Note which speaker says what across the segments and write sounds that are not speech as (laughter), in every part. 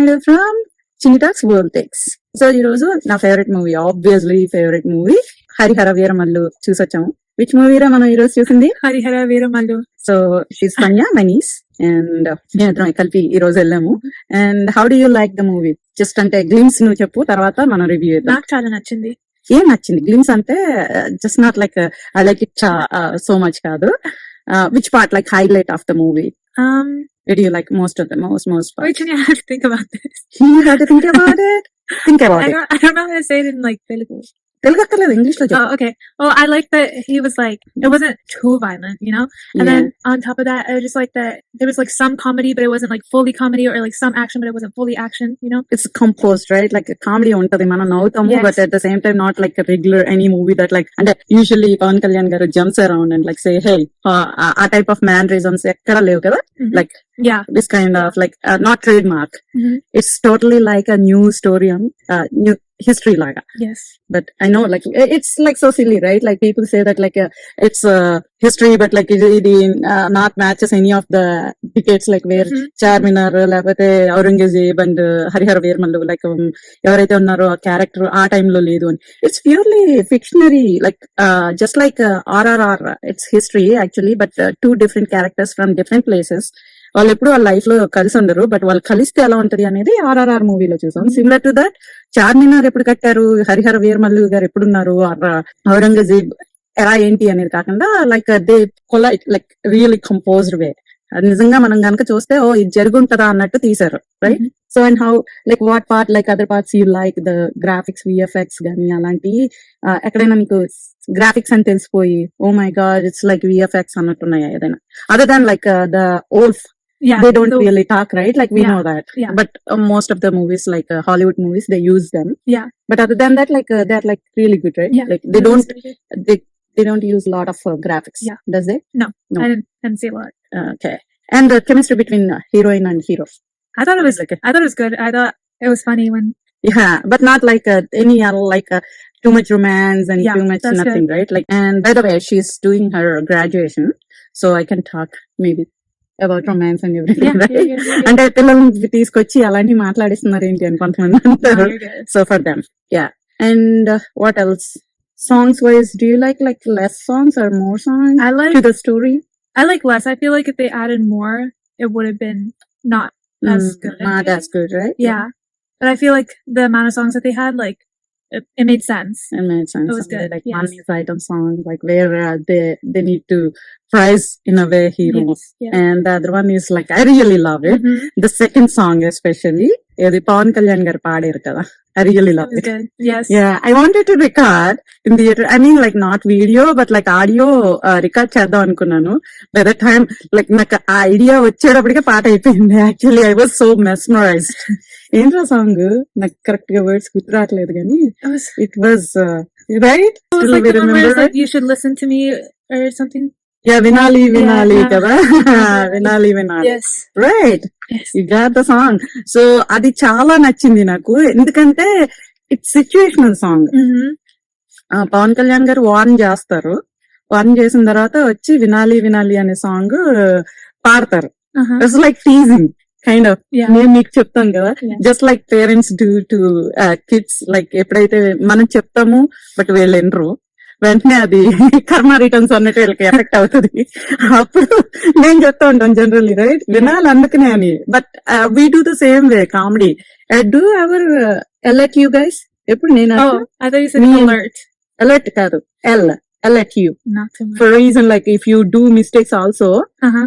Speaker 1: Naidu from చినిటాక్స్ world techs so ఈ రోజు నా favourite movie obviously favourite movie Harihara Veeramallu చూసొచ్చాము. Which మూవీరా మనం ఈ రోజు చూసింది?
Speaker 2: Harihara Veeramallu
Speaker 1: so she's Kanya మనీస్ and మేమిద్దరం కలిపి ఈ రోజు వెళ్ళాము. And how do you like the movie just అంటే గ్లిమ్స్ నువ్వు చెప్పు తర్వాత మనం రివ్యూ
Speaker 2: నాకు చాలా నచ్చింది.
Speaker 1: ఏం నచ్చింది? గ్లిమ్స్ అంటే just not like I like it so much కాదు. Which part like highlight of the movie
Speaker 2: Um,
Speaker 1: Did you like most of the most most part?
Speaker 2: wait, you have to think about this?
Speaker 1: You had to think about it. Think (laughs) about
Speaker 2: I
Speaker 1: it.
Speaker 2: don't, I don't know how to say it in like Telugu.
Speaker 1: Telugu అక్కర్లేదు English లో చెప్పు
Speaker 2: Oh, okay. Well, I like that he was like, it wasn't too violent, you know? And then on top of that, I just like that there was like some comedy, but it wasn't like fully comedy or like some action, but it wasn't fully action, you know?
Speaker 1: It's composed right like comedy ఉంటది మనం నవ్వుతాము
Speaker 2: Yes.
Speaker 1: But at the same time not like regular any movie that like అంటే usually Pawan Kalyan garu jumps around and like say hey ah type of mannerisms ఎక్కడ లేవు కదా
Speaker 2: Mhm.
Speaker 1: Like-
Speaker 2: yeah.
Speaker 1: This kind of like not trade mark
Speaker 2: Mhm.
Speaker 1: It's totally like a new story on new History లాగా
Speaker 2: Yes.
Speaker 1: but I know like i- it's like so silly, right? Like people say that like uh, it's uh, history, but like it, it uh, not matches any of the decades like where
Speaker 2: Mhm.
Speaker 1: Charminar లేకపోతే Aurangzeb and Harihara Veeramallu like ఎవరైతే ఉన్నారో ఆ character ఆ టైంలో లేదు అని it's purely fictionary like just like RRR it's history actually but two different characters from different places వాళ్ళు ఎప్పుడు వాళ్ళ లైఫ్లో కలిసి ఉండరు బట్ వాళ్ళు కలిస్తే ఎలా ఉంటది అనేది ఆర్ఆర్ఆర్ మూవీలో చూసాం. సిమిలర్ టు దట్ చార్మినార్ ఎప్పుడు కట్టారు? హరిహర వీరమల్లు గారు ఎప్పుడున్నారు? ఔరంగజేబ్ ఎలా ఏంటి అనేది కాకుండా like they collide like really composed way నిజంగా మనం గనక చూస్తే ఓ ఇది జరుగుంటదా అన్నట్టు తీసారు
Speaker 2: right.
Speaker 1: So and how like what part like other parts you like the graphics VFX గానీ అలాంటి ఎక్కడైనా మీకు గ్రాఫిక్స్ అని తెలిసిపోయి ఓ my god it's like VFX అన్నట్టున్నాయా ఏదైనా? Other than like the old
Speaker 2: Yeah.
Speaker 1: they don't
Speaker 2: the-
Speaker 1: really talk right like we
Speaker 2: Yeah,
Speaker 1: know that
Speaker 2: yeah.
Speaker 1: but uh, most of the movies like uh, hollywood movies they use them
Speaker 2: Yeah.
Speaker 1: but other than that like uh, they're like really good right
Speaker 2: Yeah.
Speaker 1: like they don't they, they don't use a lot of uh, graphics
Speaker 2: Yeah.
Speaker 1: does they No.
Speaker 2: I didn't, didn't see a lot.
Speaker 1: Uh, okay and the chemistry between uh, heroine and hero
Speaker 2: I thought it was
Speaker 1: like
Speaker 2: I thought it was good. I thought it was funny when
Speaker 1: yeah but not like uh, any other like uh, too much romance and
Speaker 2: Yeah,
Speaker 1: too much nothing right like and by the way she's doing her graduation so i can talk maybe about romance and everything
Speaker 2: yeah,
Speaker 1: right
Speaker 2: yeah, yeah, yeah, yeah.
Speaker 1: అంటే పిల్లల్ని తీసుకొచ్చి అలాంటివి మాట్లాడిస్తున్నారు ఏంటి అని కొంతమంది
Speaker 2: No,
Speaker 1: అంటారు
Speaker 2: you're good.
Speaker 1: So for them yeah and what else songs wise do you like like less songs or more songs
Speaker 2: I like
Speaker 1: to the story
Speaker 2: I like less. I feel like if they added more, it would have been not As good.
Speaker 1: Not as good right
Speaker 2: yeah. But I feel like the amount of songs that they had, like it, it, made sense.
Speaker 1: It made sense.
Speaker 2: It was good.
Speaker 1: Like
Speaker 2: yes.
Speaker 1: Money's item song, like where uh, they they need to prize in a way heroes.
Speaker 2: Yes. Yeah.
Speaker 1: And the other one is like I really love it.
Speaker 2: Mm-hmm.
Speaker 1: The second song especially. இது Pawan Kalyan I really
Speaker 2: It
Speaker 1: love
Speaker 2: was
Speaker 1: it.
Speaker 2: good. Yes.
Speaker 1: Yeah, I wanted to record in theater. I mean, like not video, but like audio uh, record చేద్దాం అనుకున్నాను by the time like నాకు ఆ idea వచ్చేటప్పటికే పాట అయిపోయింది actually I was so mesmerised ఏంట్రా song నాకు కరెక్ట్గా వర్డ్స్ గుర్తు రావట్లేదు కానీ
Speaker 2: It was,
Speaker 1: it was
Speaker 2: right was like the like you should listen to me or something.
Speaker 1: Yeah వినాలి వినాలి. కదా. (laughs) వినాలి వినాలి.
Speaker 2: Yes.
Speaker 1: Right got the song so అది చాలా నచ్చింది నాకు. ఎందుకంటే it's
Speaker 2: situational
Speaker 1: song Pawan Kalyan garu warn చేస్తారు. వార్న్ చేసిన తర్వాత వచ్చి వినాలి వినాలి అనే సాంగ్ పాడతారు. It's like teasing kind
Speaker 2: of.
Speaker 1: నేను మీకు చెప్తాను కదా. Just like parents do to kids like ఎప్పుడైతే మనం చెప్తాము బట్ వీళ్ళు వినరు. వెంటనే అది కర్మ రిటర్న్స్ అన్నట్టు వీళ్ళకి ఎఫెక్ట్ అవుతుంది. అప్పుడు నేను చెప్తా ఉంటాను జనరల్లీ రైట్ వినాలి అందుకనే అని. But we do the same way comedy do ever alert you guys ఎప్పుడు నేను?
Speaker 2: Oh, alert.
Speaker 1: alert కాదు. ఎల్ alert you.
Speaker 2: Not too much.
Speaker 1: for a reason like if you do mistakes also
Speaker 2: Uh-huh.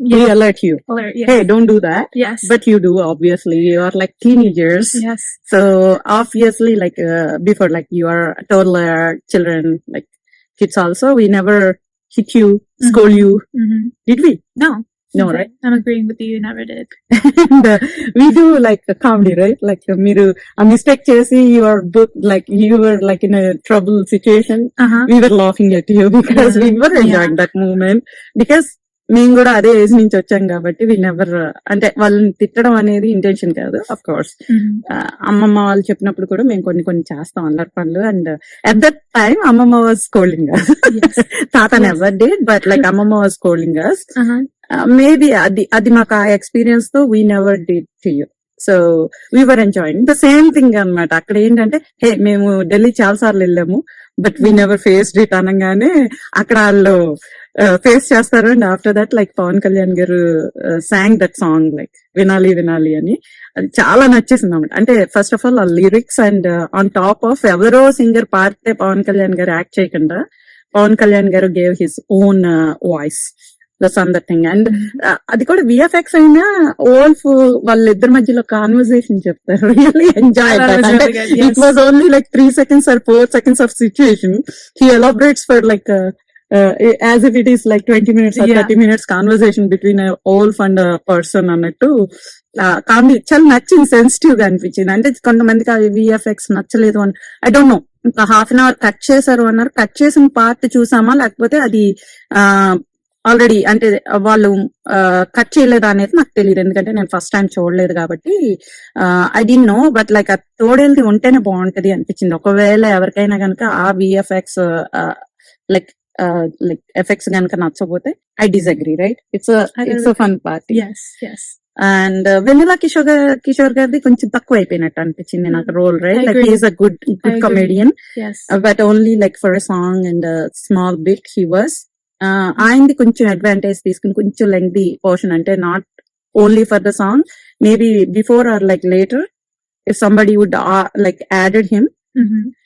Speaker 1: We alert you.
Speaker 2: Alert, yes.
Speaker 1: Hey, don't do that.
Speaker 2: Yes.
Speaker 1: But you do, obviously. You are like teenagers.
Speaker 2: Yes.
Speaker 1: So obviously, like, uh, before, like you are a toddler, children, like kids also, we never hit you, mm-hmm. scold you.
Speaker 2: Mm-hmm.
Speaker 1: Did we?
Speaker 2: No.
Speaker 1: No,
Speaker 2: okay.
Speaker 1: right?
Speaker 2: I'm agreeing with you. Never did. (laughs)
Speaker 1: and, uh, we do like a comedy, right? Like uh, miru a mistake chesi, you are like you were like in a trouble situation.
Speaker 2: Uh-huh.
Speaker 1: We were laughing at you (laughs) because we were enjoying yeah. that moment because మేము కూడా అదే age నుంచి వచ్చాం కాబట్టి we never అంటే వాళ్ళని తిట్టడం అనేది ఇంటెన్షన్ కాదు అఫ్ కోర్స్
Speaker 2: Mm-hmm.
Speaker 1: అమ్మమ్మ వాళ్ళు చెప్పినప్పుడు కూడా మేము కొన్ని కొన్ని చేస్తాం అల్లరి పనులు అండ్ అట్ దట్ టైం అమ్మమ్మ వాజ్ స్కోల్డింగ్
Speaker 2: Yes. (laughs)
Speaker 1: తాత నెవర్ డేట్ బట్ లైక్ అమ్మమ్మ వాజ్
Speaker 2: huh.
Speaker 1: మేబీ అది అది మాకు ఆ ఎక్స్పీరియన్స్తో we never did to you so we're enjoying the same thing అన్నమాట. అక్కడ ఏంటంటే హే మేము ఢిల్లీ చాలా సార్లు వెళ్ళాము but we never face it అనగానే అక్కడ వాళ్ళు ఫేస్ చేస్తారు. And after that like Pawan Kalyan garu song that song like వినాలి వినాలి అని. అది చాలా నచ్చేసింది అన్నమాట. అంటే ఫస్ట్ ఆఫ్ ఆల్ ఆ lyrics and on top of ఎవరో సింగర్ పాడితే పవన్ కళ్యాణ్ గారు యాక్ట్ చేయకుండా Pawan Kalyan garu gave his own voice on that thing and అది కూడా విఎఫ్ఎక్స్ అయినా ఓల్ఫ్ వాళ్ళిద్దరి మధ్యలో కాన్వర్సేషన్ చెప్తారు.
Speaker 2: Really
Speaker 1: enjoy
Speaker 2: it.
Speaker 1: Was only like three seconds or four seconds of situation he elaborates for like as if it is like twenty minutes
Speaker 2: Yeah.
Speaker 1: Thirty minutes conversation between wolf and person అన్నట్టు comedy చాలా నచ్చింది సెన్సిటివ్గా అనిపించింది. అంటే కొంతమందికి అవి VFX నచ్చలేదు అని ఐ డోంట్ నో ఇంకా హాఫ్ అన్ అవర్ కట్ చేశారు అన్నారు. కట్ చేసిన పార్ట్ చూసామా? లేకపోతే అది ఆల్రెడీ అంటే వాళ్ళు కట్ చేయలేదా అనేది నాకు తెలియదు ఎందుకంటే నేను ఫస్ట్ టైం చూడలేదు కాబట్టి I D no but like అది తోడేది ఉంటేనే బాగుంటది అనిపించింది. ఒకవేళ ఎవరికైనా కనుక ఆ విఎఫ్ఎక్స్ లైక్ లైక్ ఎఫెక్ట్స్ కనుక నచ్చకపోతే I disagree right it's
Speaker 2: I it's.
Speaker 1: Fun party
Speaker 2: Yes, yes.
Speaker 1: And Vennela Kishore Kishore గారిది కొంచెం తక్కువ అయిపోయినట్టు అనిపించింది నాకు
Speaker 2: role right
Speaker 1: like
Speaker 2: agree. Is
Speaker 1: a
Speaker 2: good
Speaker 1: good.
Speaker 2: Comedian.
Speaker 1: But only like for a song and small bit he was ఆయనది కొంచెం advantage తీసుకుని కొంచెం లెంగ్ది పోర్షన్ అంటే not only for the song maybe before or like later if somebody would like added
Speaker 2: him.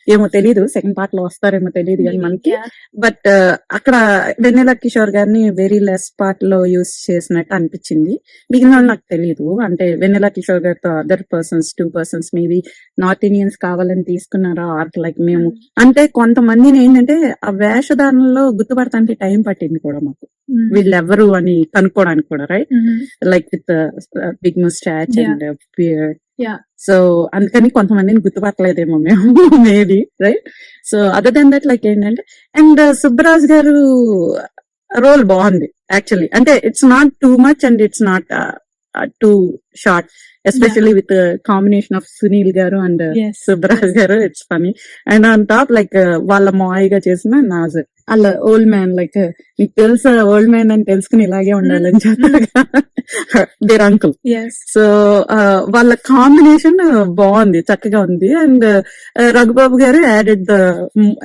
Speaker 1: ఏమో తెలీదు second పార్ట్లో వస్తారేమో తెలియదు కానీ మనకి. బట్ అక్కడ వెన్నెల కిషోర్ గారిని వెరీ లెస్ పార్ట్లో యూస్ చేసినట్టు అనిపించింది మిగిలిన వాళ్ళు నాకు తెలియదు అంటే వెన్నెల కిషోర్ గారితో other persons two persons maybe north Indians కావాలని తీసుకున్నారా ఆర్ లైక్ మేము అంటే కొంతమందిని ఏంటంటే ఆ వేషధారణలో గుర్తుపడటానికి టైం పట్టింది కూడా మాకు. వీళ్ళు ఎవరు అని కనుక్కోవడానికి కూడా
Speaker 2: right.
Speaker 1: Like with big moustache
Speaker 2: Yeah.
Speaker 1: And
Speaker 2: beard.
Speaker 1: So అందుకని కొంతమందిని గుర్తుపట్టలేదేమో మేము. Maybe right so other then that like ఏంటంటే అండ్ సుబ్బరాజ్ గారు రోల్ బాగుంది యాక్చువల్లీ అంటే it's not too much and it's not too short especially with combination of Sunil garu
Speaker 2: and.
Speaker 1: Subbaraj garu it's funny and on top like వాళ్ళ మాయిగా చేసిన నాజర్ అలా old man like నీకు తెలుసా old man అని తెలుసుకుని ఇలాగే ఉండాలని చెప్పారు దేర్ అంకుల్
Speaker 2: Yes.
Speaker 1: సో వాళ్ళ కాంబినేషన్ బాగుంది చక్కగా ఉంది. And Raghubabu garu added the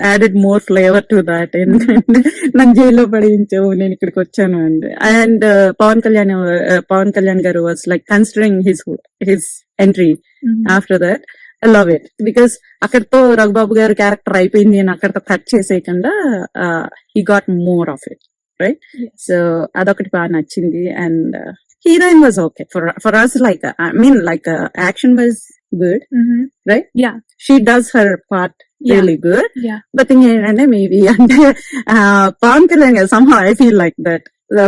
Speaker 1: added more flavour to that ఎందుకంటే నన్ను జైల్లో పడించావు నేను ఇక్కడికి వచ్చాను and and Pawan Kalyan uh, Pawan Kalyan garu was like considering his his
Speaker 2: entry.
Speaker 1: After that I love it because అక్కడతో రఘుబాబు గారి క్యారెక్టర్ అయిపోయింది అని అక్కడతో cut చేసేయకుండా he got more of it
Speaker 2: right.
Speaker 1: So అదొకటి బాగా నచ్చింది and heroine was okay for for us like I mean like action was
Speaker 2: good.
Speaker 1: Right?
Speaker 2: Yeah.
Speaker 1: She does
Speaker 2: her
Speaker 1: part. Really
Speaker 2: good.
Speaker 1: But ఏంటంటే maybe అంటే Pawan Kalyan garu some I feel like that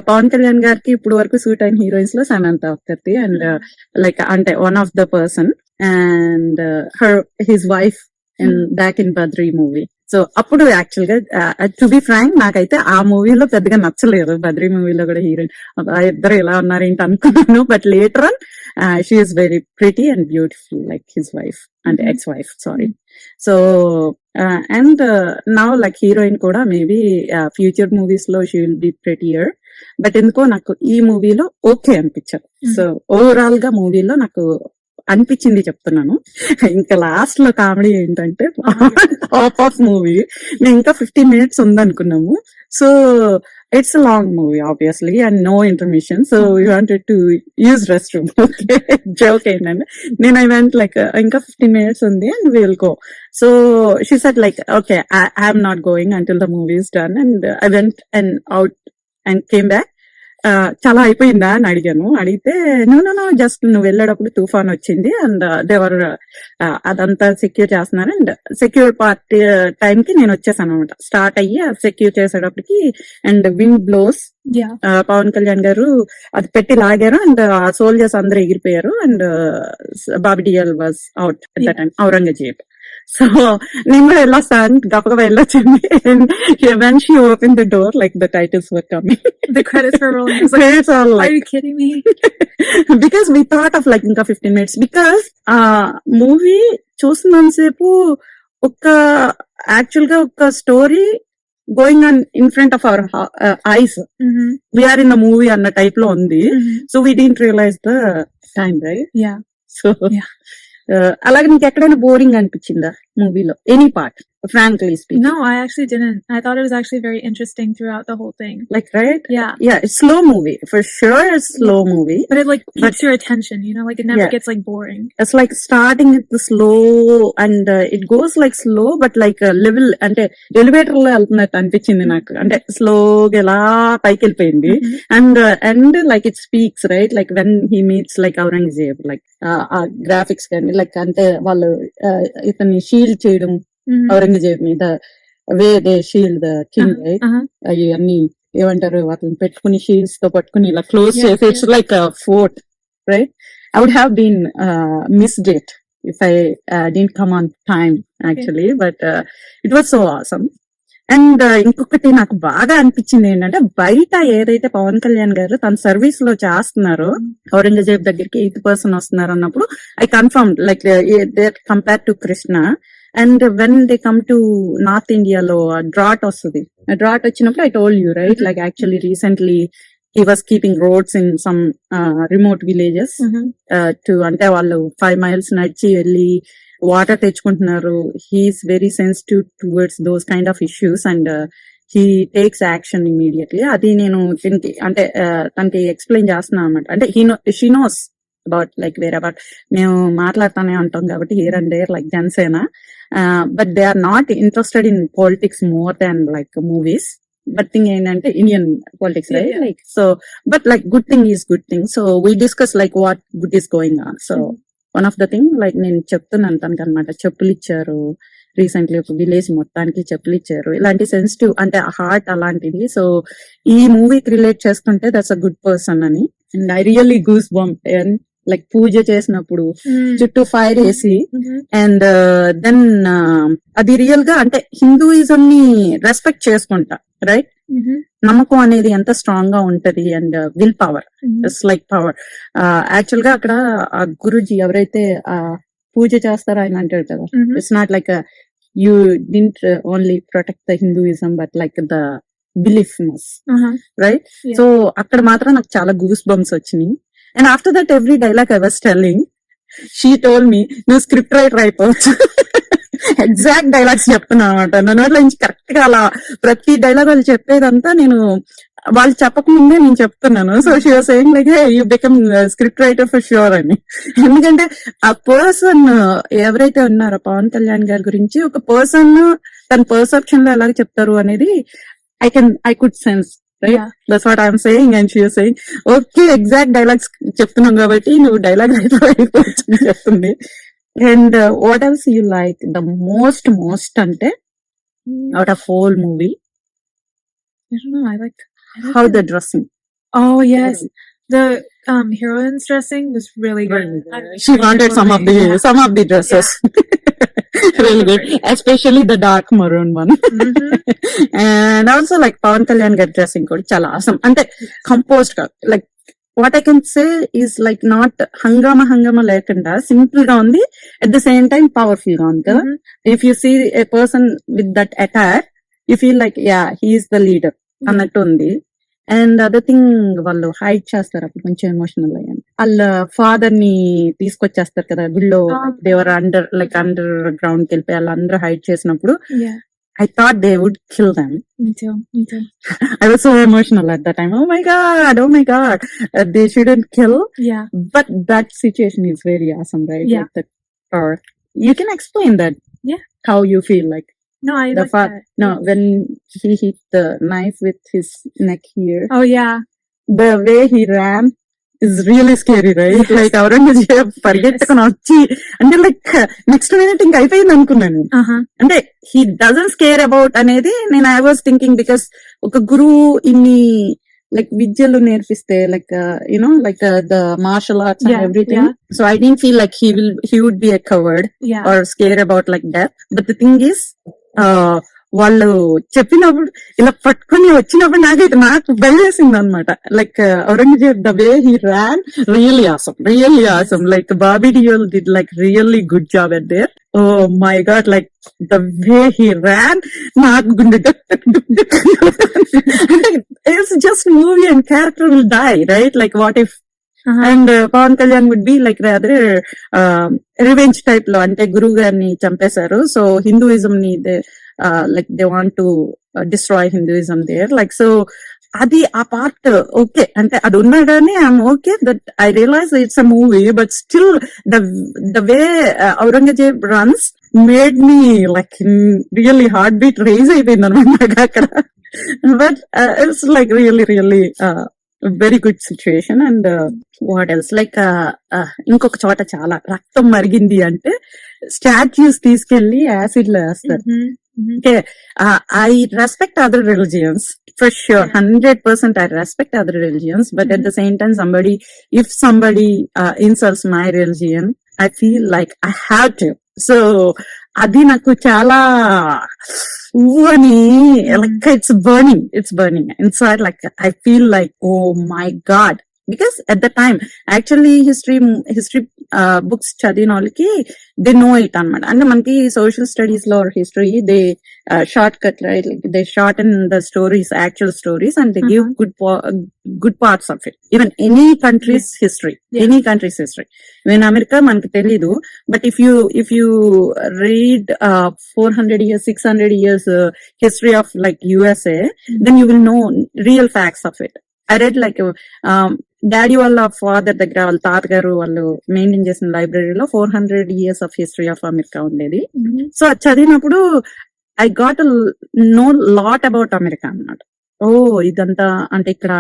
Speaker 1: Pawan Kalyan గారికి ఇప్పుడు వరకు suit అయిన హీరోయిన్స్లో సమంత ఒక్కటి and like అంటే one of the person and her his wife in back in Badri movie so అప్పుడు యాక్చువల్గా టు బి ఫ్రాంక్ నాకైతే ఆ మూవీలో పెద్దగా నచ్చలేదు. బద్రీ మూవీలో కూడా హీరోయిన్ ఇద్దరు ఎలా ఉన్నారు ఏంటి అనుకున్నాను but later on she is very pretty and beautiful like his wife అంటే. Ex wife sorry so and now like heroine కూడా మేబీ ఫ్యూచర్ మూవీస్లో she will be prettier but ఎందుకో నాకు ఈ మూవీలో ఓకే అనిపించారు. సో ఓవరాల్గా మూవీలో నాకు అనిపించింది చెప్తున్నాను. ఇంకా లాస్ట్లో కామెడీ ఏంటంటే టాప్ ఆఫ్ మూవీ. నేను ఇంకా fifteen minutes ఉందనుకున్నాము. So it's long movie obviously and no information so you wanted to use restroom okay joke ఏంటంటే నేను ఐ వెంట్ లైక్ ఇంకా ఫిఫ్టీన్ మినిట్స్ ఉంది and will go so she said like okay I'm not going until the movie is done and I went and out and came back చాలా అయిపోయిందా అని అడిగాను. అడిగితే no no just నువ్వు వెళ్ళేటప్పుడు తుఫాన్ వచ్చింది అండ్ దేవర్ అదంతా సెక్యూర్ చేస్తున్నారు అండ్ సెక్యూర్ పార్టీ టైం కి నేను వచ్చేసాను అనమాట. స్టార్ట్ అయ్యి సెక్యూర్ చేసేటప్పటికి and wind
Speaker 2: blows.
Speaker 1: Pawan Kalyan garu అది పెట్టి లాగారు అండ్ ఆ సోల్జర్స్ అందరూ ఎగిరిపోయారు and Bobby Deol was out at that Aurangzeb. So నేను కూడా వెళ్ళొస్తాను గప్పగా వెళ్ళొచ్చింది when she open the door like the titles were coming
Speaker 2: The credits were rolling. I was like,
Speaker 1: Credits are
Speaker 2: are
Speaker 1: like
Speaker 2: you kidding me?
Speaker 1: Because we thought of like ఇంకా fifteen minutes because ఆ movie చూస్తున్నంతసేపు ఒక యాక్చువల్గా ఒక story going on in front of our
Speaker 2: eyes
Speaker 1: we're in the movie అన్న టైప్లో ఉంది so we didn't realise the time right
Speaker 2: Yeah.
Speaker 1: So
Speaker 2: Yeah.
Speaker 1: అలాగే నీకు ఎక్కడైనా బోరింగ్ అనిపించిందా మూవీలో? Any part Frankly speak
Speaker 2: No, I actually didn't. I thought it was actually very interesting throughout the whole thing.
Speaker 1: Like right
Speaker 2: Yeah.
Speaker 1: Yeah it's slow movie for sure it's slow movie
Speaker 2: But it like
Speaker 1: But-
Speaker 2: keeps your attention, you know, like it never
Speaker 1: Yeah.
Speaker 2: gets like boring.
Speaker 1: It's like starting with slow and it goes like slow but like level అంటే elevator లో వెళ్తున్నట్టు అనిపించింది నాకు అంటే స్లోగా ఎలా పైకి వెళ్ళిపోయింది
Speaker 2: Mhm.
Speaker 1: And and like it speaks right like when he meets like Aurangzeb like ah graphics కానీ లైక్ అంటే వాళ్ళు uh, ఇతన్ని షీల్డ్ చేయడం
Speaker 2: Mhm.
Speaker 1: ఔరంగజేబ్ మీద way they shield
Speaker 2: the
Speaker 1: king.
Speaker 2: Right.
Speaker 1: అవి అన్ని ఏమంటారు వాటిని పెట్టుకుని షీల్డ్స్తో పట్టుకుని ఇలా క్లోజ్ చేసి it's like fort right I would have been missed it if I didn't come on time actually but it was so awesome and ఇంకొకటి నాకు బాగా అనిపించింది ఏంటంటే బయట ఏదైతే పవన్ కళ్యాణ్ గారు తన సర్వీస్లో చేస్తున్నారో ఔరంగజేబ్ దగ్గరికి ఎయిత్ పర్సన్ వస్తున్నారు అన్నప్పుడు I confirm like compare to Krishna and when they come to north ఇండియాలో డ్రాట్ వస్తుంది. డ్రాట్ వచ్చినప్పుడు I told you right like actually recently he was keeping roads in some remote
Speaker 2: villages.
Speaker 1: To అంటే వాళ్ళు five miles నడిచి వెళ్ళి water తెచ్చుకుంటున్నారు. He's very sensitive towards those kind of issues and he takes action immediately అది నేను దీనికి అంటే uh, తనకి ఎక్స్ప్లెయిన్ చేస్తున్నాను అనమాట అంటే he no she knows about like వేరే అబౌట్ మేము మాట్లాడుతూనే ఉంటాం కాబట్టి here and there like Janasena but they are not interested in politics more than like movies but thing ఏంటంటే
Speaker 2: Indian politics.
Speaker 1: Like so but like good thing is good thing so we discuss like what good is going on so one of the thing like నేను చెప్తున్నాను తనకి అనమాట చెప్పులు ఇచ్చారు. Recently ఒక village మొత్తానికి చెప్పులు ఇచ్చారు. ఇలాంటి సెన్సిటివ్ అంటే హార్ట్ అలాంటిది. సో ఈ మూవీకి రిలేట్ చేసుకుంటే దట్స్ అ గుడ్ పర్సన్ అని. And I really goose bump like పూజ చేసినప్పుడు
Speaker 2: Mm.
Speaker 1: చుట్టూ ఫైర్ వేసి. అండ్ దెన్ అది రియల్గా అంటే హిందూయిజం ని రెస్పెక్ట్ చేసుకుంటా రైట్
Speaker 2: Mhm.
Speaker 1: నమ్మకం అనేది ఎంత స్ట్రాంగ్గా ఉంటది
Speaker 2: and
Speaker 1: willpower. It's like power యాక్చువల్గా అక్కడ ఆ గురుజీ ఎవరైతే ఆ పూజ చేస్తారో ఆయన అంటాడు కదా. It's not like you didn't only protect the Hinduism but like
Speaker 2: the
Speaker 1: beliefness.
Speaker 2: Right.
Speaker 1: So అక్కడ మాత్రం నాకు చాలా గూస్ బంప్స్ వచ్చినాయి and after that every dialogue I was telling she told me నువ్వు స్క్రిప్ట్ రైటర్ అయిపోవచ్చు. (laughs) ఎగ్జాక్ట్ డైలాగ్స్ చెప్తున్నా అనమాట నా నుంచి కరెక్ట్గా అలా ప్రతి డైలాగ్ వాళ్ళు చెప్పేదంతా నేను వాళ్ళు చెప్పకముందే నేను చెప్తున్నాను. So she was saying like you become script writer for sure అని. ఎందుకంటే ఆ పర్సన్ ఎవరైతే ఉన్నారో పవన్ కళ్యాణ్ గారి గురించి ఒక పర్సన్ తన పర్సెప్షన్లో ఎలాగ చెప్తారు అనేది I can I could sense right
Speaker 2: Yeah.
Speaker 1: That's what I'm saying and she saying okay exact dialogues చెప్తున్నాం కాబట్టి నువ్వు డైలాగ్ రైటర్ అయిపోవచ్చు అని చెప్తుంది and what else you like the most most అంటే
Speaker 2: Mm.
Speaker 1: Out of whole movie
Speaker 2: I don't know. I liked. I liked
Speaker 1: how
Speaker 2: it.
Speaker 1: The dressing
Speaker 2: Oh yes, the um heroine's dressing was really good. I really
Speaker 1: she
Speaker 2: liked
Speaker 1: wanted
Speaker 2: it
Speaker 1: some of the
Speaker 2: Yeah. (laughs)
Speaker 1: Real good especially the dark maroon one
Speaker 2: Mhm.
Speaker 1: And also like Pawan Kalyan గారి dressing కూడా చాలా అవసరం అంటే కంపోజ్డ్గా like what I can say is like not హంగామా హంగామా లేకుండా సింపుల్గా ఉంది. అట్ ద సేమ్ టైం పవర్ఫుల్గా ఉంది కదా. If you see a person with that attire you feel like yeah he's the leader అన్నట్టు ఉంది. అండ్ అదర్ థింగ్ వాళ్ళు హైట్ చేస్తారు. అప్పుడు కొంచెం ఎమోషనల్ అయ్యాను. వాళ్ళ ఫాదర్ని తీసుకొచ్చేస్తారు కదా గుళ్ళో దేవర్ అండర్ లైక్ అండర్ గ్రౌండ్కి కెళ్ళిపోయి వాళ్ళందరూ హైట్ చేసినప్పుడు I thought
Speaker 2: they would kill them
Speaker 1: I was so emotional at the oh my God oh my God they shouldn't kill but that situation is very awesome you can explain that how you feel like
Speaker 2: No, I
Speaker 1: the
Speaker 2: like
Speaker 1: fact?
Speaker 2: that.
Speaker 1: No, when he hit the knife with his neck here,
Speaker 2: Oh yeah.
Speaker 1: the way he ran is really scary, right?
Speaker 2: Yes.
Speaker 1: Like Aurangzeb పరిగెత్తుకుని వచ్చి అంటే like next minute ఇంక అయిపోయింది అనుకున్నాను
Speaker 2: Uh.
Speaker 1: అంటే he doesn't scare about అనేది నేను I was thinking because ఒక గురువు ఇన్ని లైక్ విద్యలు నేర్పిస్తే like you know like the martial arts
Speaker 2: Yeah,
Speaker 1: everything
Speaker 2: yeah.
Speaker 1: So I don't feel like he will he would be a
Speaker 2: coward.
Speaker 1: Or scare about like that but the thing is వాళ్ళు చెప్పినప్పుడు ఇలా పట్టుకుని వచ్చినప్పుడు నాకైతే నాకు భయవేసింది అనమాట like Aurangzeb the way he ran really awesome really awesome like Bobby Deol did like really good job at there oh my God like the way he ran నాకు గుండె అంటే it's just movie and character will die right like what
Speaker 2: if
Speaker 1: and Pawan Kalyan would be like అదే revenge టైప్లో అంటే గురువు గారిని చంపేశారు. So Hinduism ని like they want to destroy Hinduism there like so అది ఆ పార్ట్ ఓకే అంటే అది ఉన్నా ఉన్నాడని I'm okay that I realise it's a movie but still the the way Aurangzeb runs made me like really heartbeat raise అయిపోయింది అనమాట అక్కడ. But it's like really really very good situation and what else like ఇంకొక చోట చాలా రక్తం మరిగింది అంటే statues తీసుకెళ్ళి యాసిడ్లో వేస్తారు. I respect other religions for sure hundred percent I respect other religions but at the same time somebody if somebody insults my religion I feel like I have to so అది నాకు చాలా ఊ అని like it's burning it's burning inside like I feel like oh my god because at the time actually history history books చదివిన వాళ్ళకి they know it అన్నమాట అంటే మనకి సోషల్ స్టడీస్లో history they short cut right they short in the stories actual stories and they give
Speaker 2: Uh-huh.
Speaker 1: Good good parts of it even any countries history
Speaker 2: Yeah.
Speaker 1: Any countries history even America మనకి తెలీదు but if you if you read four hundred years six hundred years history of like USA then you will know real facts of it I read like daddy వాళ్ళ father దగ్గర వాళ్ళ తాతగారు వాళ్ళు maintain చేసిన లైబ్రరీలో four hundred years of history of America ఉండేది. So అది చదివినప్పుడు I got know lot about America అన్నమాట ఓ ఇదంతా అంటే ఇక్కడ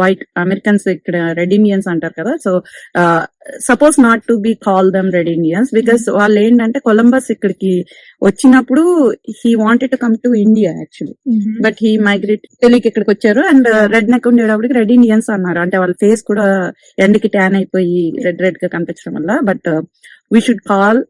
Speaker 1: వైట్ అమెరికన్స్ ఇక్కడ రెడ్ ఇండియన్స్ అంటారు కదా. So suppose not to be call them red Indians because వాళ్ళు ఏంటంటే కొలంబస్ ఇక్కడికి వచ్చినప్పుడు he wanted to come to India
Speaker 2: actually.
Speaker 1: But he migrate తెలియక ఇక్కడికి వచ్చారు అండ్ రెడ్ నెక్ ఉండేటప్పటికి రెడ్ ఇండియన్స్ అన్నారు. అంటే వాళ్ళ ఫేస్ కూడా ఎండకి ట్యాన్ అయిపోయి రెడ్ రెడ్గా కనిపించడం వల్ల. But we should call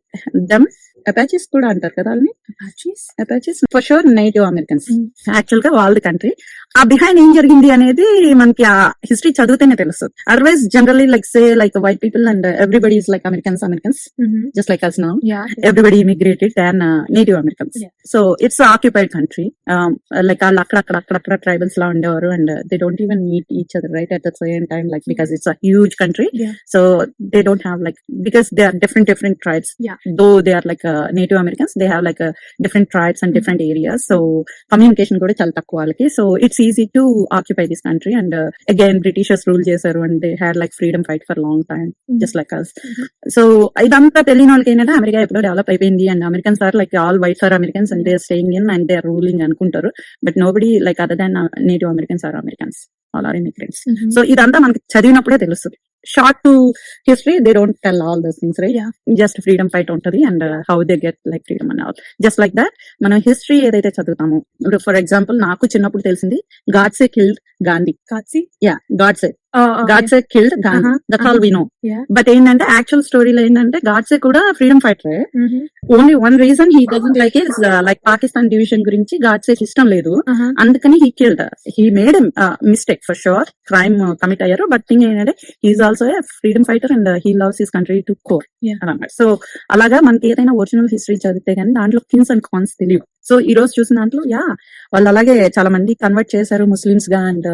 Speaker 1: them Apaches కూడా అంటారు కదా వాళ్ళని.
Speaker 2: Apaches?
Speaker 1: Apaches for sure
Speaker 2: native
Speaker 1: Americans. యాక్చువల్గా వాళ్ళ కంట్రీ ఆ బిహైండ్ ఏం జరిగింది అనేది మనకి ఆ హిస్టరీ చదివితేనే తెలుస్తుంది otherwise generally like say like white people and everybody is like Americans Americans
Speaker 2: Mhm.
Speaker 1: Just like us know
Speaker 2: Yeah.
Speaker 1: everybody immigrated than uh, native Americans.
Speaker 2: Yeah.
Speaker 1: So it's an occupied country. Um, like all అక్కడ అక్కడ అక్కడ అక్కడ tribals లా ఉండేవారు and uh, they don't even meet each other right at the same time like because it's a huge country.
Speaker 2: Yeah.
Speaker 1: So they don't have like because they are different different tribes.
Speaker 2: Yeah.
Speaker 1: Though they are like uh, native Americans, they have like a different tribes and different areas. So communication కూడా చాలా తక్కువ వాళ్ళకి. So it's easy to occupy this country. And uh, again Britishers rule చేశారు and they had like freedom fight for a long time just like us.
Speaker 2: Mhm.
Speaker 1: So ఇదంతా తెలియని వాళ్ళకి ఏంటంటే America ఎప్పుడో డెవలప్ అయిపోయింది. And Americans are like all whites are Americans and they staying in and they are ruling అనుకుంటారు. But nobody like other than native Americans are Americans all are
Speaker 2: immigrants.
Speaker 1: So ఇదంతా మనకి చదివినప్పుడే తెలుస్తుంది. Short to history they don't tell all those things
Speaker 2: right.
Speaker 1: Just freedom fight ఉంటది and how they get like freedom and all just like that మనం history ఏదైతే చదువుతామో ఇప్పుడు for example నాకు చిన్నప్పుడు తెలిసింది Godse killed Gandhi
Speaker 2: Gatsy?
Speaker 1: Yeah Godse.
Speaker 2: Godse
Speaker 1: killed that's all we
Speaker 2: know.
Speaker 1: But ఏంటంటే actual స్టోరీలో ఏంటంటే గాడ్సే కూడా freedom
Speaker 2: fighter.
Speaker 1: Only one reason he doesn't like is like Pakistan division గురించి గాడ్సే ఇష్టం లేదు.
Speaker 2: Uh-huh.
Speaker 1: అందుకని he killed he made mistake for sure crime commit అయ్యారు. But thing ఏంటంటే he's also freedom fighter and he loves his country to
Speaker 2: core.
Speaker 1: అనమాట so అలాగా మనకి ఏదైనా ఒరిజినల్ హిస్టరీ చదివితే కానీ దాంట్లో కిన్స్ అండ్ కాన్స్ తెలియవు. సో ఈ రోజు చూసిన దాంట్లో యా వాళ్ళు అలాగే చాలా మంది కన్వర్ట్ చేశారు ముస్లిమ్స్గా అండ్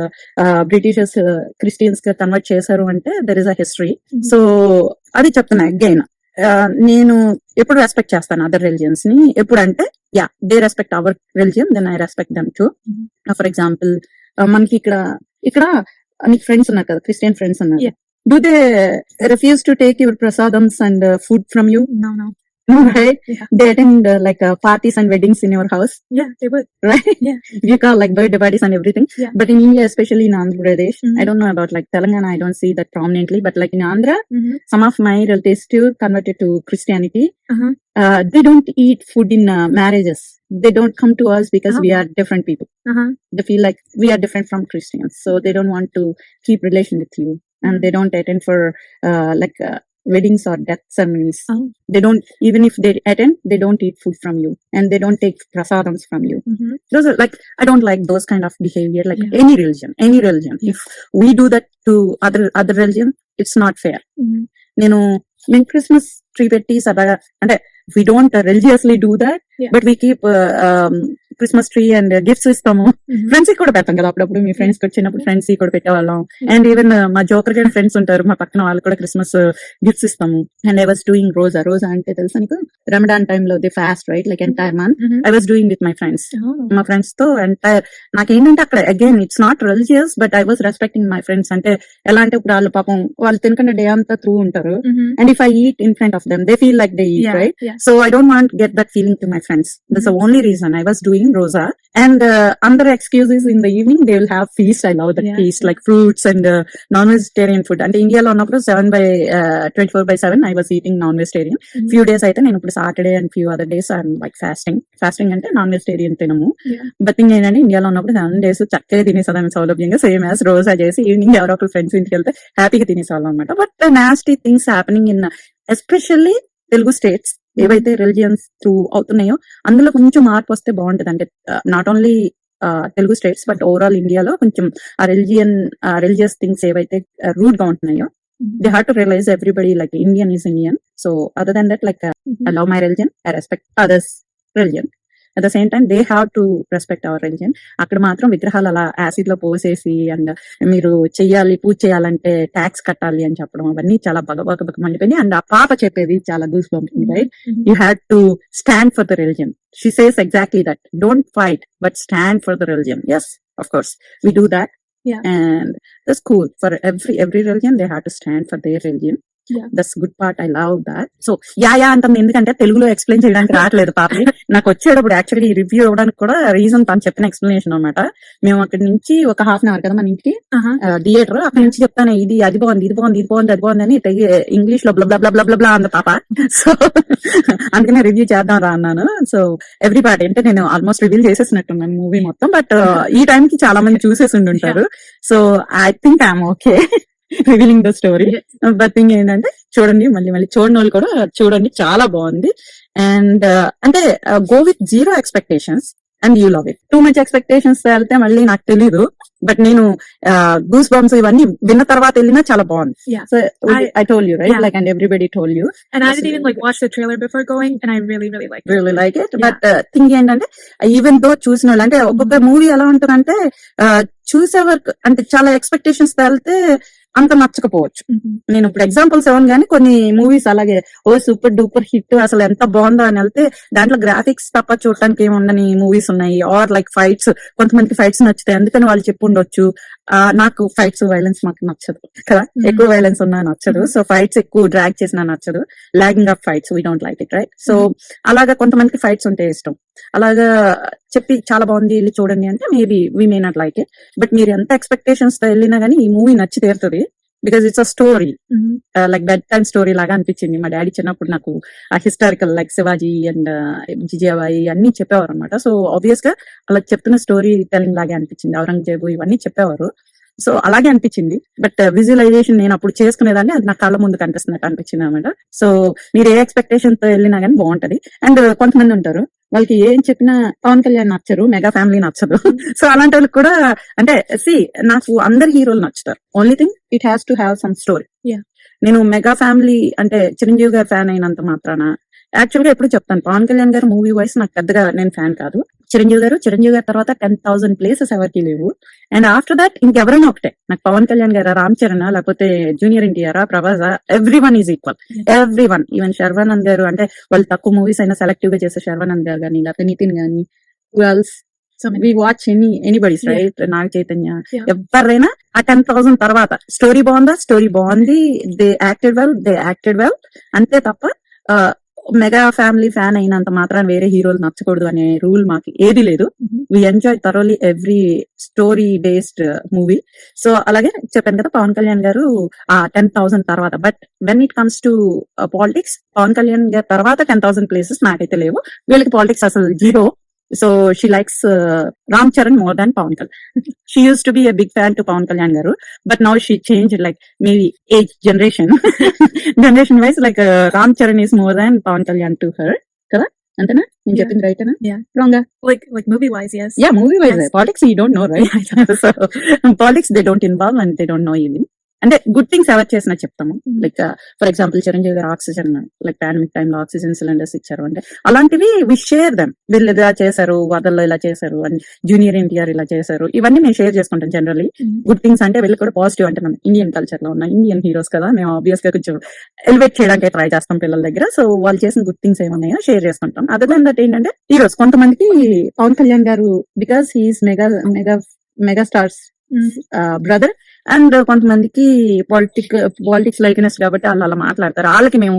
Speaker 1: బ్రిటిషర్స్ క్రిస్టియన్స్గా కన్వర్ట్ చేశారు అంటే there is a
Speaker 2: history.
Speaker 1: So అది చెప్తున్నా అగైన్ నేను ఎప్పుడు రెస్పెక్ట్ చేస్తాను అదర్ రిలిజియన్స్ని ఎప్పుడు అంటే yeah they respect our religion then I respect them
Speaker 2: too.
Speaker 1: For example మనకి ఇక్కడ ఇక్కడ నీకు ఫ్రెండ్స్ ఉన్నారు కదా క్రిస్టియన్ ఫ్రెండ్స్ ఉన్నారు. Do they refuse to take your prasadams and food from you (laughs)
Speaker 2: right? Yeah.
Speaker 1: They
Speaker 2: attend
Speaker 1: uh, like uh, parties and weddings in your house.
Speaker 2: Yeah, they would. (laughs)
Speaker 1: Right?
Speaker 2: Yeah.
Speaker 1: You call like birthday parties and everything.
Speaker 2: Yeah.
Speaker 1: But in India, especially in Andhra Pradesh,
Speaker 2: mm-hmm.
Speaker 1: I don't know about like Telangana, I don't see that prominently, but like in Andhra,
Speaker 2: mm-hmm.
Speaker 1: some of my relatives still converted to Christianity.
Speaker 2: Uh-huh.
Speaker 1: Uh, they don't eat food in uh, marriages. They don't come to us because we
Speaker 2: oh.
Speaker 1: are different people.
Speaker 2: Uh-huh.
Speaker 1: They feel like we are different from Christians. So they don't want to keep relation with you and mm-hmm. they don't attend for uh, like uh, weddings or death ceremonies.
Speaker 2: Oh.
Speaker 1: They don't, even if they attend, they don't eat food from you and they don't take prasadams from you.
Speaker 2: hmm
Speaker 1: Those are like, I don't like those kind of behavior, like
Speaker 2: Yeah.
Speaker 1: any religion, any religion.
Speaker 2: Yeah.
Speaker 1: If we do that to other, other religion, it's not fair.
Speaker 2: hmm
Speaker 1: నేను మేము Christmas tree పెట్టి సరదాగా అంటే we don't religiously do that
Speaker 2: Yeah.
Speaker 1: But we keep Christmas tree and gifts ఇస్తాము. Friends కూడా పెడతాం కదా అప్పుడప్పుడు. మీ ఫ్రెండ్స్ వచ్చినప్పుడు ఫ్రెండ్స్ కూడా పెట్టేవాళ్ళం. అండ్ ఈవెన్ మా జోకర్ గైడ్ ఫ్రెండ్స్ ఉంటారు. మా పక్కన వాళ్ళు కూడా క్రిస్మస్ గిఫ్ట్స్ ఇస్తాము. అండ్ ఐ వాస్ డూయింగ్ రోజా రోజా అంటే తెలుసా నీకు? రమడాన్ టైమ్లో the fast right like entire month I
Speaker 2: was
Speaker 1: doing with my friends. మా ఫ్రెండ్స్తో ఎంటైర్ నాకేంటంటే అక్కడ again it's not religious but I was respecting my friends అంటే ఎలా అంటే ఇప్పుడు వాళ్ళు పాపం వాళ్ళు తినకుండా డే అంతా త్రూ ఉంటారు.
Speaker 2: Hmm
Speaker 1: And if I eat in front of them, they feel like they eat,
Speaker 2: Yeah.
Speaker 1: right?
Speaker 2: Yeah.
Speaker 1: So I don't want to get to my friends. That's the only reason I was doing rosa. And uh, under excuses in the evening, they will have feast. I love that
Speaker 2: Yeah.
Speaker 1: feast, like fruits and uh, non-vegetarian food. అంటే ఇండియాలో ఉన్నప్పుడు seven by twenty four by seven I was eating non
Speaker 2: vegetarian.
Speaker 1: Few days అయితే నేను ఇప్పుడు Saturday and few other days I'm like fasting fasting అంటే non vegetarian తినము. But thing ఏంటంటే ఇండియాలో ఉన్నప్పుడు సెవెన్ డేస్ చక్కగా తినేసేదాన్ని సౌలభ్యంగా సేమ్ యాజ్ రోజా చేసి ఈవినింగ్ ఎవరో ఒకరు ఫ్రెండ్స్ ఇంటికి వెళ్తే హ్యాపీగా తినేసేవాళ్ళం అనమాట but nasty things happening in especially Telugu states ఏవైతే రిలిజియన్స్ త్రూ అవుతున్నాయో అందులో కొంచెం మార్పు వస్తే బాగుంటది అంటే not only Telugu states but overall ఇండియాలో కొంచెం ఆ రిలిజియన్ రిలీజియస్ థింగ్స్ ఏవైతే రూట్గా ఉంటున్నాయో. They have to realise everybody like Indian is Indian so other than that like
Speaker 2: Mhm.
Speaker 1: I love my religion. I respect others' at the same time they have to respect our religion అక్కడ మాత్రం విగ్రహాలు అలా యాసిడ్లో పోసేసి and మీరు చెయ్యాలి పూజ చేయాలంటే tax కట్టాలి అని చెప్పడం అవన్నీ చాలా బగబగ బగ మండిపోయింది అండ్ ఆ పాప చెప్పేది చాలా దూస్ బాగుంటుంది
Speaker 2: right
Speaker 1: you had to stand for the religion she says exactly that don't fight but stand for the religion yes of course we do that and the school for every every religion they have to stand for their religion that's good part I love that so yeah yeah అంటుంది ఎందుకంటే తెలుగులో explain చేయడానికి రావట్లేదు పాపని. నాకు వచ్చేటప్పుడు actually review ఇవ్వడానికి కూడా రీజన్ తను చెప్పిన ఎక్స్ప్లెనేషన్ అన్నమాట. మేము అక్కడి నుంచి ఒక హాఫ్ అన్ అవర్ కదా మన ఇంటికి
Speaker 2: Uh-huh.
Speaker 1: థియేటర్ అక్కడ నుంచి చెప్తాను ఇది అది బాగుంది ఇది బాగుంది ఇది బాగుంది అది బాగుంది అని ఇంగ్లీష్లో బ్లా బ్లా బ్లా బ్లా అంది పాప. సో అందుకనే రివ్యూ చేద్దాం రా అన్నాను. సో ఎవ్రీ పార్ట్ అంటే నేను ఆల్మోస్ట్ రివ్యూ చేసేసినట్టున్నాను మూవీ మొత్తం. బట్ ఈ టైం కి చాలా మంది చూసేసి ఉంటారు so I think I'm okay revealing the story but thing ఏంటంటే చూడండి మళ్ళీ మళ్ళీ చూడని వాళ్ళు కూడా చూడండి చాలా బాగుంది అండ్ అంటే go with zero expectations and you love it too much expectations వెళ్తే మళ్ళీ నాకు తెలీదు బట్ నేను గూస్ బంప్స్ ఇవన్నీ విన్న తర్వాత వెళ్ళినా చాలా బాగుంది. So
Speaker 2: I
Speaker 1: told
Speaker 2: you right. Like and everybody told you liked it.
Speaker 1: Really like
Speaker 2: it.
Speaker 1: But thing ఏంటంటే ఈవెన్ దో చూసిన వాళ్ళు అంటే ఒక్కొక్క మూవీ ఎలా ఉంటుందంటే uh, చూసే వరకు అంటే చాలా ఎక్స్పెక్టేషన్స్ వెళ్తే అంత నచ్చకపోవచ్చు. నేను ఇప్పుడు ఎగ్జాంపుల్స్ ఇవ్వను కానీ కొన్ని మూవీస్ అలాగే ఓ సూపర్ డూపర్ హిట్ అసలు ఎంత బాగుందో అని వెళ్తే దాంట్లో గ్రాఫిక్స్ తప్ప చూడటానికి ఏమి ఉండని మూవీస్ ఉన్నాయి. ఆర్ లైక్ ఫైట్స్ కొంతమందికి ఫైట్స్ నచ్చుతాయి అందుకని వాళ్ళు చెప్పు ఉండొచ్చు. నాకు ఫైట్స్ వైలెన్స్ మాకు నచ్చదు కదా. ఎక్కువ వైలెన్స్ ఉన్నా నచ్చదు. సో ఫైట్స్ ఎక్కువ డ్రాగ్ చేసినా నచ్చదు. Lagging of fights we don't like it right so అలాగా కొంతమందికి ఫైట్స్ ఉంటే ఇష్టం. అలాగా చెప్పి చాలా బాగుంది వెళ్ళి చూడండి అంటే maybe we may not like it but మీరు ఎంత ఎక్స్పెక్టేషన్స్తో వెళ్ళినా గానీ ఈ మూవీ నచ్చి తీరుతుంది. Because it's
Speaker 2: a
Speaker 1: story. Like bedtime story లాగా అనిపించింది. మా డాడీ చిన్నప్పుడు నాకు ఆ historical like Shivaji and Jijabai అన్ని చెప్పేవారు అనమాట సో ఆబ్వియస్గా అలా చెప్తున్న స్టోరీ టెలింగ్ లాగే అనిపించింది. ఔరంగజేబు ఇవన్నీ చెప్పేవారు. సో అలాగే అనిపించింది. బట్ విజువలైజేషన్ నేను అప్పుడు చేసుకునేదాన్ని. అది నా కళ్ళ ముందు కనిపిస్తున్నట్టు అనిపించింది అనమాట సో మీరు ఏ ఎక్స్పెక్టేషన్తో వెళ్ళినా కానీ బాగుంటది. అండ్ కొంతమంది ఉంటారు. వాళ్ళకి ఏం చెప్పినా పవన్ కళ్యాణ్ నచ్చరు మెగా ఫ్యామిలీ నచ్చదు. సో అలాంటి వాళ్ళకి కూడా అంటే సి నాకు అందరు హీరోలు నచ్చుతారు. Only thing it has to have some
Speaker 2: story.
Speaker 1: నేను మెగా ఫ్యామిలీ అంటే చిరంజీవి గారి ఫ్యాన్ అయినంత మాత్రాన యాక్చువల్గా ఎప్పుడు చెప్తాను. పవన్ కళ్యాణ్ గారు మూవీ వైస్ నాకు పెద్దగా నేను ఫ్యాన్ కాదు. చిరంజీవి గారు చిరంజీవి గారి తర్వాత టెన్ థౌసండ్ ప్లేసెస్ ఎవరికి లేవు. అండ్ ఆఫ్టర్ దట్ ఇంకెవరైనా ఒకటే. నాకు పవన్ కళ్యాణ్ గారా రామ్ చరణ్ లేకపోతే junior NTR Prabhas everyone is equal everyone even Sharwanand గారు అంటే వాళ్ళు తక్కువ మూవీస్ అయినా సెలెక్టివ్గా చేసే శర్వానంద్ గారు కానీ లేకపోతే నితిన్ గానీ girls. We watch
Speaker 2: any
Speaker 1: anybody's. Right Naga
Speaker 2: Chaitanya.
Speaker 1: ఎవరైనా ఆ టెన్ థౌసండ్ తర్వాత స్టోరీ బాగుందా? స్టోరీ బాగుంది. They acted well they acted well అంతే తప్ప మెగా ఫ్యామిలీ ఫ్యాన్ అయినంత మాత్రం వేరే హీరోలు నచ్చకూడదు అనే రూల్ మాకు ఏది లేదు. We enjoy thoroughly every story based movie so అలాగే చెప్పాను కదా పవన్ కళ్యాణ్ గారు ఆ టెన్ థౌసండ్ తర్వాత. But when it comes to politics Pawan Kalyan గారి తర్వాత టెన్ థౌసండ్ ప్లేసెస్ నాకైతే లేవు. వీళ్ళకి పాలిటిక్స్ అసలు zero so she likes Ram Charan more than Pawan Kalyan she used to be a big fan to Pawan Kalyan గారు but now she change like maybe age generation generation wise like Ram Charan is more than Pawan Kalyan to her కదా అంతేనా నేను. చెప్పింది right
Speaker 2: Yeah.
Speaker 1: Wrong
Speaker 2: Like like movie wise, yes.
Speaker 1: Yeah, movie wise,
Speaker 2: Yes.
Speaker 1: politics you don't know, right? so politics they don't involve and they don't know even. అంటే good things ఎవరు చేసినా చెప్తాము. Like for example Chiranjeevi గారు oxygen like pandemic టైంలో oxygen cylinders ఇచ్చారు అంటే అలాంటివి we share them వీళ్ళు ఇలా చేశారు వదల్లో ఇలా చేశారు అని జూనియర్ ఎన్టీఆర్ ఇలా చేశారు ఇవన్నీ మేము షేర్ చేసుకుంటాం జనరల్లీ
Speaker 2: Mhm.
Speaker 1: గుడ్ థింగ్స్ అంటే వీళ్ళు కూడా పాజిటివ్ అంటే మనం ఇండియన్ కల్చర్లో ఉన్న ఇండియన్ హీరోస్ కదా మేము ఆబ్వియస్గా కొంచెం ఎలివేట్ చేయడానికి ట్రై చేస్తాం పిల్లల దగ్గర సో వాళ్ళు చేసిన గుడ్ థింగ్స్ ఏమన్నాయో షేర్ చేసుకుంటాం అదర్ దాన్ దట్ ఏంటంటే హీరోస్ కొంతమందికి పవన్ కళ్యాణ్ గారు because he is mega mega mega
Speaker 2: stars.
Speaker 1: Brother and కొంతమందికి పాలిటిక్ పాలిటిక్స్ లైక్నెస్ కాబట్టి వాళ్ళు అలా మాట్లాడతారు. వాళ్ళకి మేము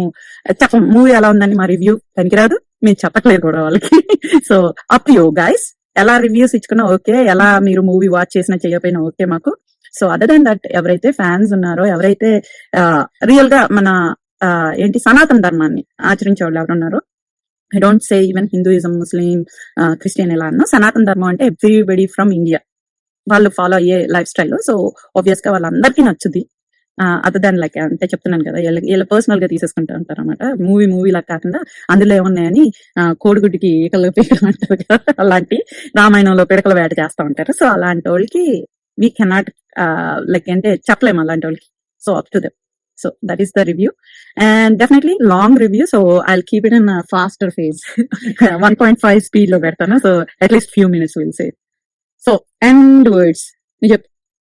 Speaker 1: చెప్పం మూవీ ఎలా ఉందని మా రివ్యూ పనికిరాదు. మేము చెప్పట్లేదు కూడా వాళ్ళకి. సో అప్ యూ గైస్ ఎలా రివ్యూస్ ఇచ్చుకున్నా ఓకే ఎలా మీరు మూవీ వాచ్ చేసినా చేయకపోయినా ఓకే మాకు. సో అదర్ దాన్ దట్ ఎవరైతే ఫ్యాన్స్ ఉన్నారో ఎవరైతే రియల్గా మన ఆ, ఏంటి సనాతన ధర్మాన్ని ఆచరించే వాళ్ళు ఎవరు ఉన్నారో I don't say even Hinduism Muslim Christian ఎలా అన్నా సనాతన ధర్మం అంటే ఎవ్రీబడి ఫ్రమ్ ఇండియా వాళ్ళు ఫాలో అయ్యే లైఫ్ స్టైల్ సో ఆబ్వియస్గా వాళ్ళందరికీ నచ్చుద్ది. అదర్ దాన్ లైక్ అంటే చెప్తున్నాను కదా వీళ్ళ పర్సనల్గా తీసేసుకుంటా ఉంటారు అనమాట మూవీ మూవీ లా కాకుండా అందులో ఏమున్నాయని కోడిగుడ్డికి ఈకలు పీకలు అంటారు కదా అలాంటి రామాయణంలో పిడకల వేట చేస్తా ఉంటారు. సో అలాంటి వాళ్ళకి వీ కెనాట్ లైక్ అంటే చెప్పలేము అలాంటి వాళ్ళకి. So up to them so that is the review and definitely long review so I keep it in faster phase one point five స్పీడ్లో పెడతాను. So at least few minutes will say so and words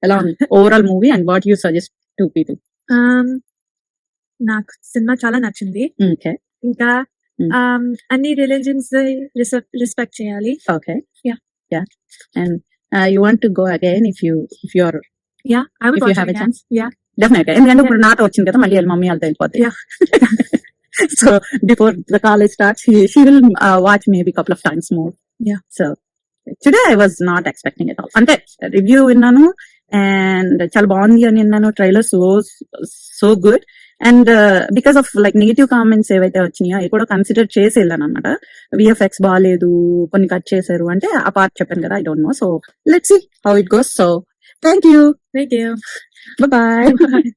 Speaker 1: ఎలా ఉంది overall movie and what you suggest to people
Speaker 2: Um, నాకు సినిమా చాలా నచ్చింది.
Speaker 1: Okay
Speaker 2: ఇంకా
Speaker 1: Mm.
Speaker 2: um, అన్ని రిలీజన్స్ రెస్పెక్ట్ చేయాలి.
Speaker 1: Okay
Speaker 2: Yeah.
Speaker 1: Yeah and you want to go again if you if you are
Speaker 2: ya I would
Speaker 1: If you
Speaker 2: watch
Speaker 1: have a
Speaker 2: it
Speaker 1: chance.
Speaker 2: Ya
Speaker 1: definite ఎందుకంటే ఇప్పుడు నాతో వచ్చింది కదా మళ్ళీ వాళ్ళ మమ్మీ వాళ్ళతో వెళ్ళిపోద్ది.
Speaker 2: Yeah.
Speaker 1: So before the college start she will watch maybe couple of times more
Speaker 2: Yeah.
Speaker 1: So today I was not expecting it all అంటే రివ్యూ విన్నాను అండ్ చాలా బాగుంది అని విన్నాను. Trailer so so good and because of like negative comments ఏవైతే వచ్చినాయో అవి కూడా కన్సిడర్ చేసి వెళ్ళాను అనమాట విఎఫ్ఎక్స్ బాగాలేదు కొన్ని కట్ చేశారు అంటే ఆ పార్ట్ చెప్పాను కదా I don't know so let's see how it goes so thank you
Speaker 2: thank you
Speaker 1: bye
Speaker 2: Bye.